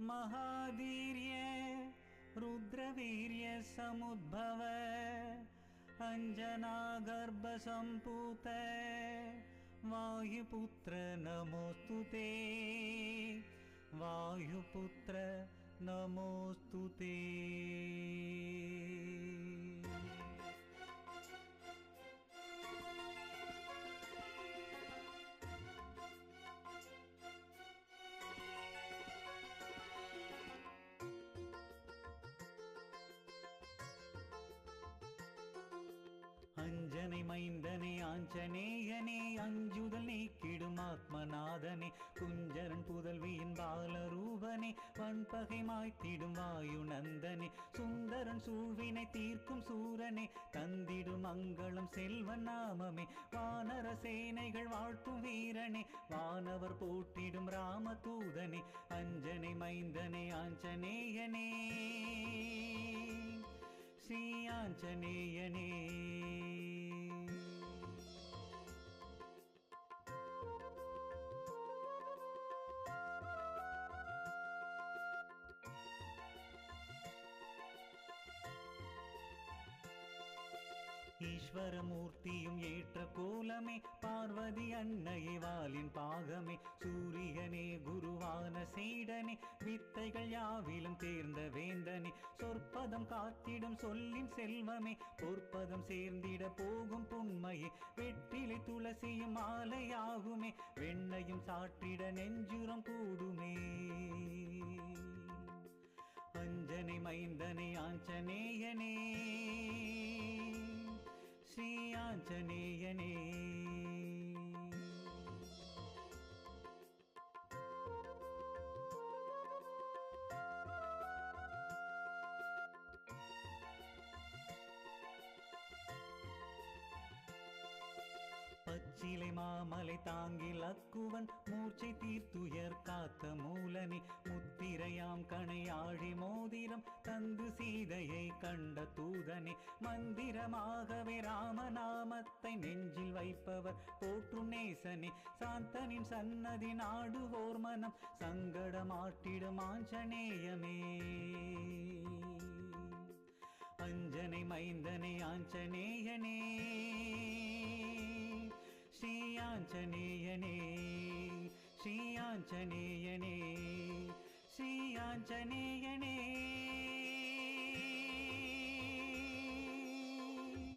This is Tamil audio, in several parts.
महाधीर्य रुद्रवीर्य समुद्भव अञ्जनागर्भसम्पूत वायुपुत्र नमोऽस्तु ते वायुपुत्र नमोऽस्तु ते ஆஞ்சநேயனே அஞ்சுதல் நீக்கிடும் ஆத்மநாதனே குஞ்சரன் புதல்வியின் பாலரூபனே வன்பகை மாய்த்திடும் வாயு நந்தனே சுந்தரன் சூழ்வினை தீர்க்கும் சூரனே தந்திடும் மங்களம் செல்வன் நாமமே வானர சேனைகள் வாழ்த்தும் வீரனே வானவர் போட்டிடும் ராம தூதனே அஞ்சனை மைந்தனே ஆஞ்சநேயனே. ஸ்ரீ ஆஞ்சநேயனே. ஈஸ்வரமூர்த்தியும் ஏற்ற கோலமே. பார்வதி அன்னையே வாலின் பாகமே. சூரியனே குருவான சீடனே. வித்தைகள் யாவிலும் தேர்ந்த வேந்தனே. சொற்பதம் காத்திடும் சொல்லின் செல்வமே. பொற்பதம் சேர்ந்திட போகும் புண்மையே. வெற்றிலை துளசியும் மாலையாகுமே. வெண்ணையும் சாற்றிட நெஞ்சுரம் கூடுமே. அஞ்சனை மைந்தனை ஆஞ்சநேயனே. ஸ்ரீ ஆஞ்சநேயனே பச்சிலை மாமலை தாங்கில் அக்குவன் மூர்ச்சை தீர்த்துயர் காத்த மூலனே முத்திரையாம் கணையாழி மோதிரம் தந்து சீதையை கண்ட தூதனே மந்திரமாகவே ராமநாமத்தை நெஞ்சில் வைப்பவர் போற்றும் நேசனே. சாந்தனின் சன்னதி நாடுவோர் மனம் சங்கடமாட்டிடும் ஆஞ்சநேயமே. அஞ்சனை மைந்தனை ஆஞ்சநேயனே. ஸ்ரீ ஆஞ்சநேயனே ஸ்ரீ ஆஞ்சநேயனே. ஸ்ரீ ஆஞ்சநேயனே.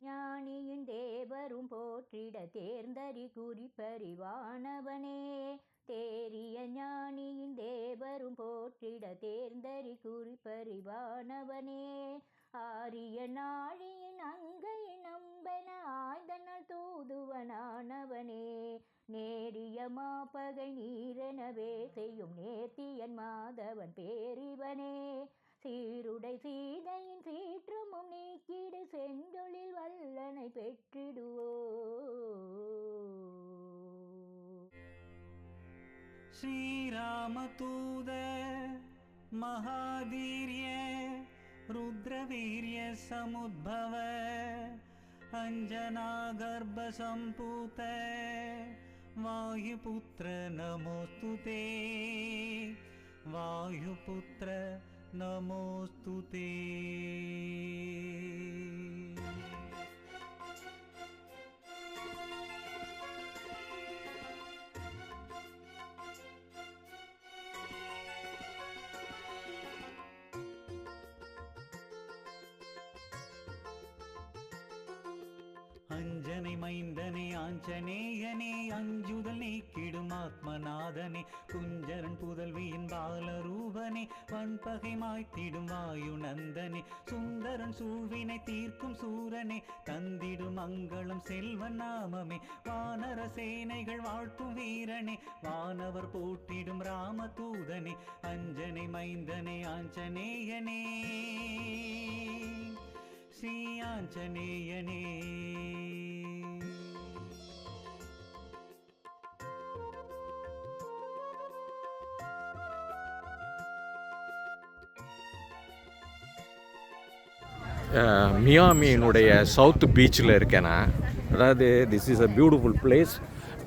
ஞானியின் தேவரும் போற்றிட தேர்ந்தறி குறிப்பறிவானவனே. தேரிய ஞானியின் தேவரும் போற்றிட தேர்ந்தறி குறிப்பறிவானவனே. ஆரிய நாழியின் அங்கை நம்பன ஆய்ந்தனால் தூதுவனானவனே. நேரிய மாப்பகை நீரெனவே செய்யும் நேர்த்தியன் மாதவன் பேரிவனே. சீருடை சீதையின் சீற்றமும் நீக்கிடு செந்தொழில் வல்லனை பெற்றிடுவோ. ஸ்ரீராம தூத மகாதீரிய समुद्भव अञ्जनागर्भसम्पूत वायुपुत्र नमोऽस्तु ते। वायुपुत्र नमोऽस्तु ते ஆஞ்சநேயனே அஞ்சுதல் நீக்கிடும் ஆத்மநாதனே குஞ்சரன் புதல்வியின் பாலரூபனே வன்பகை மாய்த்திடும் வாயு நந்தனே சுந்தரன் சூழ்வினை தீர்க்கும் சூரனே தந்திடும் மங்களம் செல்வன் நாமமே வானர சேனைகள் வாழ்த்தும் வீரனே வானவர் போட்டிடும் ராம தூதனே அஞ்சனை மைந்தனே ஆஞ்சநேயனே. ஸ்ரீ ஆஞ்சநேயனே. மியாமியினுடைய சவுத் பீச்சில் இருக்கேன்? நான் அதாவது this is a beautiful place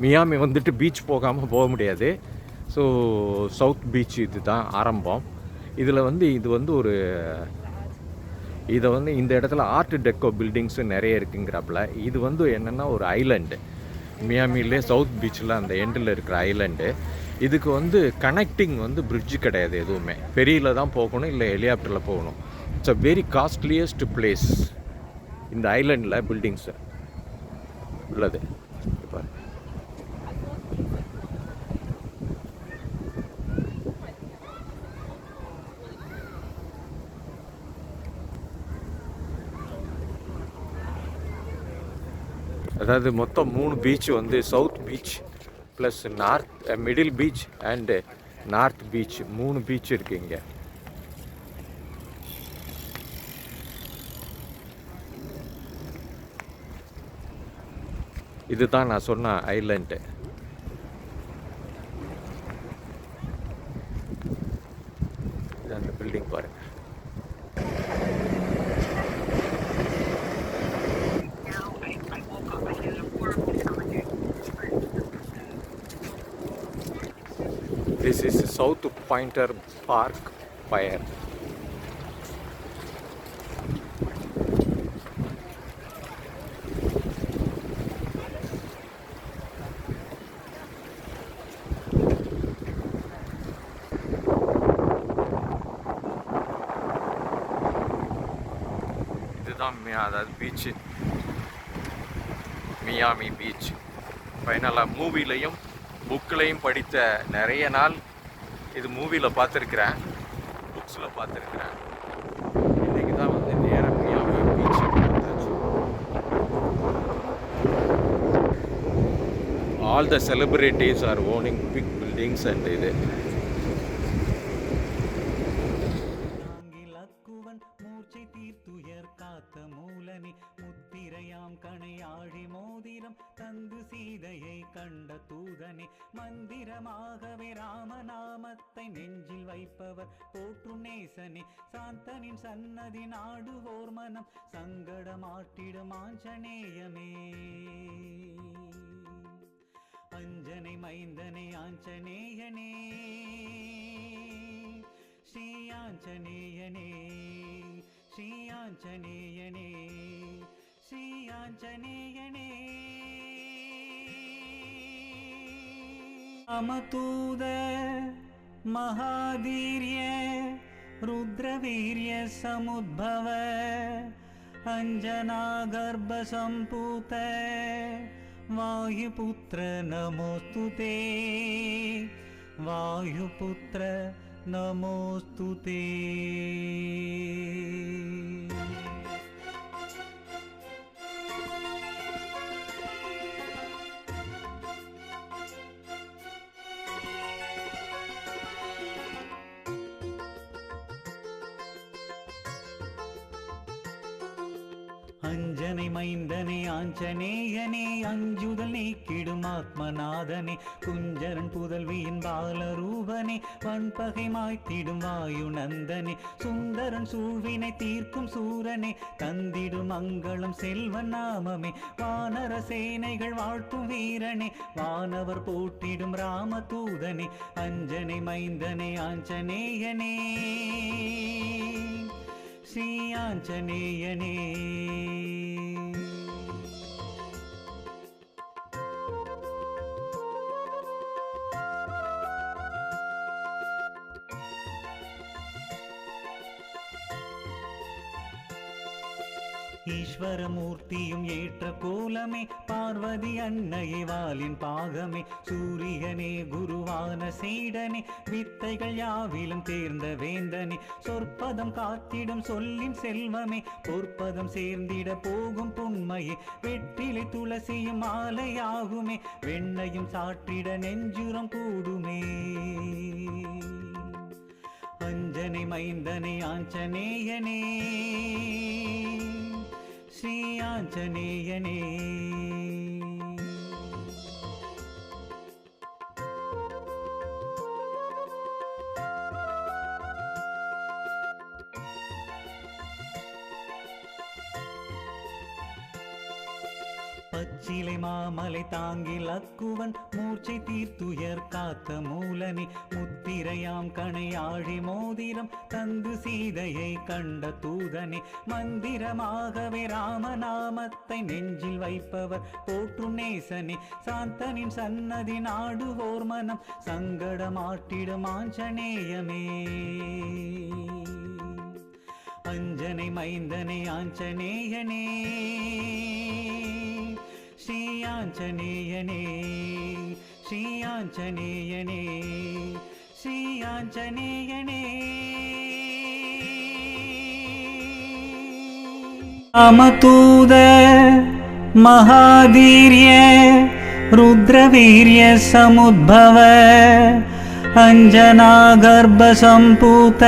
Miami வந்துட்டு பீச் போகாமல் போக முடியாது. ஸோ சவுத் பீச் இது தான் ஆரம்பம். இதில் வந்து இது வந்து ஒரு இதை வந்து இந்த இடத்துல ஆர்ட் டெக்கோ பில்டிங்ஸு நிறைய இருக்குங்கிறப்பல. இது வந்து என்னென்னா ஒரு ஐலண்டு மியாமிலே சவுத் பீச்சில் அந்த எண்டில் இருக்கிற ஐலண்டு இதுக்கு வந்து கனெக்டிங் வந்து பிரிட்ஜு கிடையாது எதுவுமே. ஃபெரியில் தான் போகணும் இல்லை ஹெலிகாப்டரில் போகணும். It's a very costliest place இந்த ஐலண்டில் பில்டிங்ஸு உள்ளது. இப்போ. அதாவது மொத்தம் மூணு பீச் வந்து south beach plus north middle beach and north beach மூணு பீச் இருக்குது இங்கே. இதுதான் நான் சொன்ன ஐலண்டு இது அந்த பில்டிங் பாருங்க. This is South Pointer Park fire இதுதான் மியா அதாவது பீச்சு மியாமி பீச் ஃபைனலாக மூவிலையும் புக்கிலையும் படித்த நிறைய நாள் இது மூவியில் பார்த்துருக்குறேன். புக்ஸில் பார்த்துருக்குறேன். இன்றைக்கி தான் வந்து நேரம் Miami beach all the celebrities are owning big buildings and இது. கணையாம் கணையாழி மோதிரம் தந்து சீதையை கண்ட தூதனே மந்திரமாகவே ராமநாமத்தை நெஞ்சில் வைப்பவர் போற்றும் நேசனே. சாந்தனின் சன்னதி நாடுவோர் மனம் சங்கடமாட்டிடும் ஆஞ்சநேயமே. அஞ்சனை மைந்தனே ஆஞ்சநேயனே ஸ்ரீ ஆஞ்சநேயனே. श्रीयाञ्जनेगणे अमतूद महावीर्य रुद्रवीर्यसमुद्भव अञ्जनागर्भसम्पूत वायुपुत्र नमोऽस्तु ते। वायुपुत्र नमोऽस्तु ते। மைந்தனே ஆஞ்சநேயனே அஞ்சுதல் நீக்கிடும் ஆத்மநாதனே குஞ்சரன் புதல்வியின் பாலரூபனே வன்பகை மாய்த்திடும் வாயு நந்தனே சுந்தரன் சூழ்வினை தீர்க்கும் சூரனே தந்திடும் மங்களம் செல்வன் நாமமே வானர சேனைகள் வாழ்த்தும் வீரனே வானவர் போட்டிடும் ராம தூதனே அஞ்சனை மைந்தனே ஆஞ்சநேயனே. ஸ்ரீ ஆஞ்சநேயனே. ஈஸ்வரமூர்த்தியும் ஏற்ற கோலமே. பார்வதி அன்னையே வாலின் பாகமே. சூரியனே குருவான சீடனே. வித்தைகள் யாவிலும் தேர்ந்த வேந்தனே. சொற்பதம் காத்திடும் சொல்லின் செல்வமே. பொற்பதம் சேர்ந்திட போகும் புண்மையே. வெற்றிலை துளசியும் மாலையாகுமே. வெண்ணையும் சாற்றிட நெஞ்சுரம் கூடுமே. அஞ்சனை மைந்தனை ஆஞ்சநேயனே. ஸ்ரீ ஆஞ்சநேயனே பச்சிலை மாமலை தாங்கில் அக்குவன். மூர்ச்சை தீர்த்துயர் காத்த மூலனி முத்திரையாம் கணையாழி மோதிரம். தந்து சீதையை கண்ட தூதனே மந்திரமாகவே ராமநாமத்தை நெஞ்சில் வைப்பவர் போற்றும் நேசனே. சாந்தனின் சன்னதி நாடுவோர் மனம் சங்கடமாட்டிடும் ஆஞ்சநேயமே. அஞ்சனை மைந்தனை ஆஞ்சநேயனே. श्रीयाञ्जनेयने श्रीयाञ्जनेयने श्रीयाञ्जनेयने। अमतूद महावीर्य रुद्रवीर्यसमुद्भव अञ्जनागर्भसम्पूत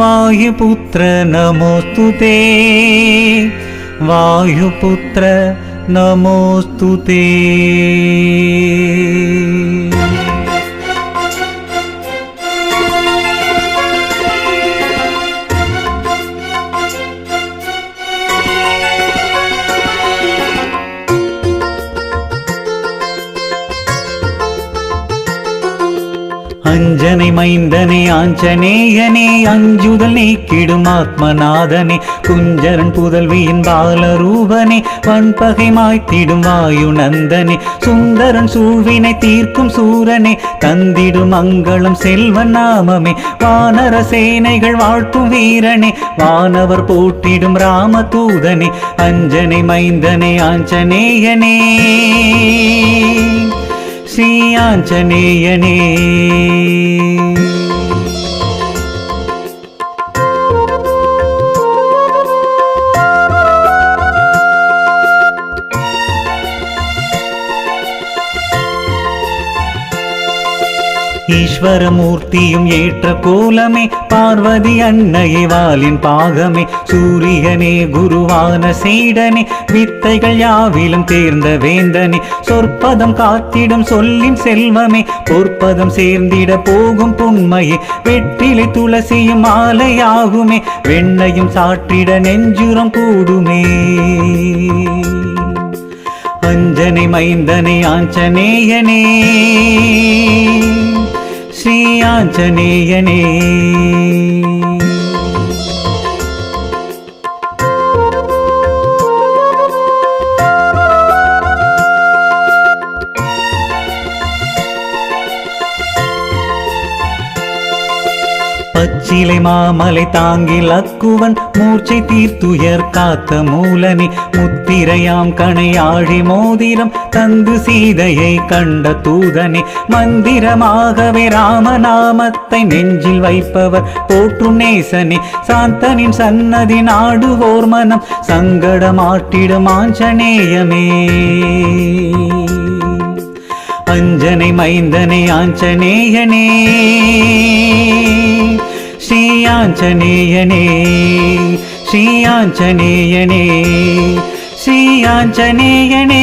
वायुपुत्र नमोऽस्तु ते। वायुपुत्र नमोऽस्तु ते ஆஞ்சநேயனே அஞ்சுதல் நீக்கிடும் ஆத்மநாதனே குஞ்சரன் புதல்வியின் பாலரூபனே வன்பகை மாய்த்திடும் வாயு நந்தனே சுந்தரன் சூழ்வினை தீர்க்கும் சூரனே தந்திடும் மங்களம் செல்வன் நாமமே வானர சேனைகள் வாழ்த்தும் வீரனே வானவர் போட்டிடும் ராம தூதனே அஞ்சனை மைந்தனே ஆஞ்சநேயனே. ஸ்ரீ ஆஞ்சநேயனே. ஈஸ்வரமூர்த்தியும் ஏற்ற கோலமே. பார்வதி அன்னையே வாலின் பாகமே. சூரியனே குருவான சீடனே. வித்தைகள் யாவிலும் தேர்ந்த வேந்தனே. சொற்பதம் காத்திடும் சொல்லின் செல்வமே. பொற்பதம் சேர்ந்திட போகும் புண்மையே. வெற்றிலை துளசியும் மாலையாகுமே. வெண்ணையும் சாற்றிட நெஞ்சுரம் கூடுமே. அஞ்சனை மைந்தனை ஆஞ்சநேயனே. ஸ்ரீ ஆஞ்சநேயனே. பச்சிலை மாமலை தாங்கில் அக்குவன் மூர்ச்சை தீர்த்துயர் காத்த மூலனே. முத்திரையாம் கணையாழி மோதிரம் தந்து சீதையை கண்ட தூதனே. மந்திரமாகவே ராமநாமத்தை நெஞ்சில் வைப்பவர் போற்றும் நேசனே. சாந்தனின் சன்னதி நாடுவோர் மனம் சங்கடமாட்டிடும் ஆஞ்சநேயமே. அஞ்சனை மைந்தனை ஆஞ்சநேயனே. ஸ்ரீ ஆஞ்சநேயனே ஸ்ரீ ஆஞ்சநேயனே ஸ்ரீ ஆஞ்சநேயனே